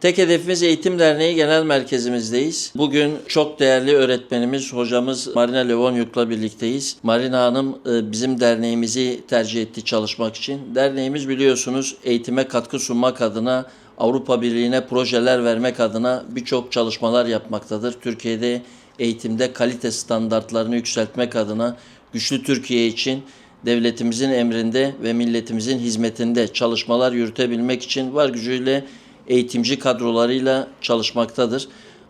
Tek hedefimiz Eğitim Derneği Genel Merkezimizdeyiz. Bugün çok değerli öğretmenimiz, hocamız Marina Levonyuk'la birlikteyiz. Marina Hanım e, bizim derneğimizi tercih etti çalışmak için. Derneğimiz biliyorsunuz eğitime katkı sunmak adına Avrupa Birliği'ne projeler vermek adına birçok çalışmalar yapmaktadır. Türkiye'de eğitimde kalite standartlarını yükseltmek adına güçlü Türkiye için devletimizin emrinde ve milletimizin hizmetinde çalışmalar yürütebilmek için var gücüyle eğitimci kadrolarıyla çalışmaktadır.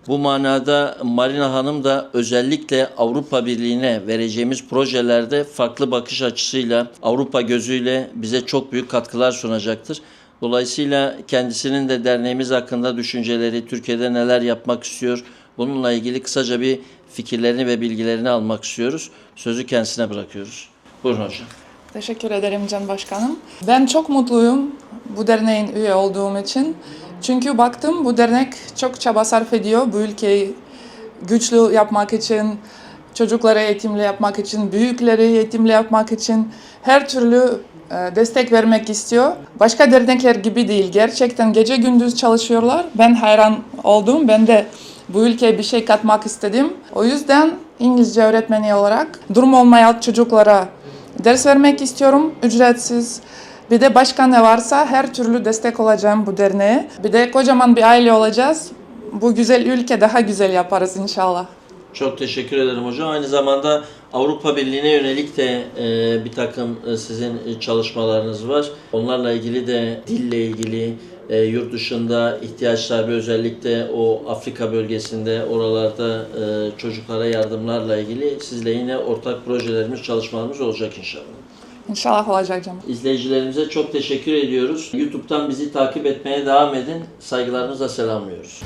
Bu manada Marina Hanım da özellikle Avrupa Birliği'ne vereceğimiz projelerde farklı bakış açısıyla Avrupa gözüyle bize çok büyük katkılar sunacaktır. Dolayısıyla kendisinin de derneğimiz hakkında düşünceleri, Türkiye'de neler yapmak istiyor, bununla ilgili kısaca bir fikirlerini ve bilgilerini almak istiyoruz. Sözü kendisine bırakıyoruz. Buyurun hocam. Teşekkür ederim Can Başkanım. Ben çok mutluyum bu derneğin üye olduğum için. Çünkü baktım bu dernek çok çaba sarf ediyor bu ülkeyi güçlü yapmak için, çocuklara eğitimli yapmak için, büyükleri eğitimli yapmak için her türlü e, destek vermek istiyor. Başka dernekler gibi değil. Gerçekten gece gündüz çalışıyorlar. Ben hayran oldum. Ben de bu ülkeye bir şey katmak istedim. O yüzden İngilizce öğretmeni olarak durum olmayan çocuklara ders vermek istiyorum ücretsiz. Bir de başka ne varsa her türlü destek olacağım bu derneğe. Bir de kocaman bir aile olacağız. Bu güzel ülke daha güzel yaparız inşallah. Çok teşekkür ederim hocam. Aynı zamanda Avrupa Birliği'ne yönelik de e, bir takım e, sizin çalışmalarınız var. Onlarla ilgili de dille ilgili e, yurt dışında ihtiyaç sahibi özellikle o Afrika bölgesinde oralarda e, çocuklara yardımlarla ilgili sizle yine ortak projelerimiz, çalışmalarımız olacak inşallah. İnşallah olacak canım. İzleyicilerimize çok teşekkür ediyoruz. YouTube'dan bizi takip etmeye devam edin. Saygılarımızla selamlıyoruz.